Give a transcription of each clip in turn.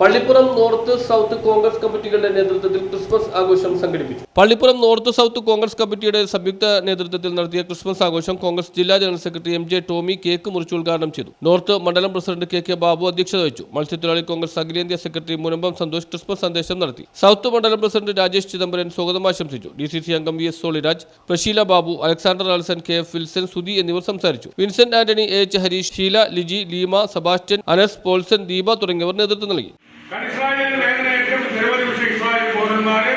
Pallippuram north south Congress കമ്മിറ്റികളുടെ നേതൃത്വത്തിൽ Christmas ആഘോഷം സംഘടിപ്പിച്ചു. പള്ളിപ്പുറം നോർത്ത് സൗത്ത് കോൺഗ്രസ് കമ്മിറ്റിയുടെ സംയുക്ത നേതൃത്വത്തിൽ നടത്തിയ ക്രിസ്മസ് ആഘോഷം കോൺഗ്രസ് ജില്ലാ general secretary M J Tommy cake മുറിച്ച് ഉദ്ഘാടനം ചെയ്തു. നോർത്ത് മണ്ഡലം പ്രസിഡന്റ് കെ കെ ബാബു അധ്യക്ഷത വഹിച്ചു. മത്സ്യത്തൊഴിലാളി കോൺഗ്രസ് അഖിലേന്ത്യാ സെക്രട്ടറി മുനമ്പം സന്തോഷ് ക്രിസ്മസ് സന്ദേശം നടത്തി. സൗത്ത് മണ്ഡലം പ്രസിഡന്റ് രാജേഷ് ചിദംബരൻ സ്വാഗതം ആശംസിച്ചു. ഡി സി സി അംഗം V S Soliraj Prasheela Babu Alexander Alson K F Wilson Sudhi എന്നിവർ സംസാരിച്ചു. Vincent Antony A H Harish Sheela Liji Leema Sebastian Anas Paulson Deepa തുടങ്ങിയവർ നേതൃത്വം നൽകി. കാരണം ഇസ്രായേലിന് വേദനയേറ്റവും നിരവധി പക്ഷേ ഇസ്രായേൽ പൗരന്മാരെ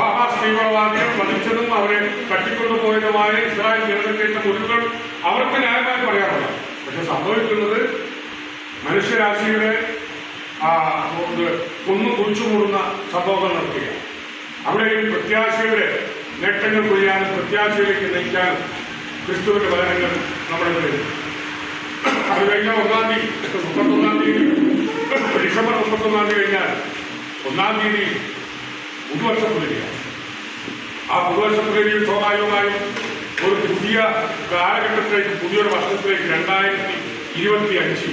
ഹഹാസ് തീവ്രവാദികൾ വധിച്ചതും അവരെ തട്ടിക്കൊണ്ടുപോയതുമായ ഇസ്രായേൽ ജനതയ്ക്കേറ്റ മുറിവുകൾ അവർക്ക് ന്യായമായി പറയാറില്ല പക്ഷെ സംഭവിക്കുന്നത് മനുഷ്യരാശിയുടെ ആ, കുന്നു കുഴിച്ചുമൂടുന്ന സംഭവങ്ങൾ നടത്തുകയാണ് അവിടെ ഈ പ്രത്യാശയുടെ നേട്ടങ്ങൾ കൊയ്യാനും പ്രത്യാശയിലേക്ക് നയിക്കാനും ക്രിസ്തുവിന്റെ വചനങ്ങൾ നമ്മുടെ മുന്നിൽ അത് കഴിഞ്ഞാൽ ഒന്നാം തീയതി മുപ്പത്തൊന്നാം തീയതി മുപ്പത്തൊന്നാം തീയതി കഴിഞ്ഞാൽ ഒന്നാം തീയതി പുതുവർഷ പുലരിയാണ് ആ പുതുവർഷ പുലരിയും സ്വാഭാവികമായും ഒരു പുതിയ കാലഘട്ടത്തിലേക്ക് പുതിയൊരു വർഷത്തിലേക്ക് രണ്ടായിരത്തി ഇരുപത്തി അഞ്ച്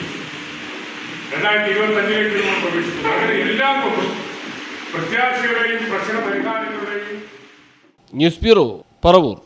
രണ്ടായിരത്തി ഇരുപത്തി അഞ്ചിലേക്ക് നമ്മൾ പ്രവേശിക്കുന്നു. അങ്ങനെ എല്ലാം കൊണ്ടും പ്രത്യാശയുടെയും പ്രശ്ന പരിഹാരങ്ങളുടെയും ന്യൂസ് ബ്യൂറോ പറവൂർ.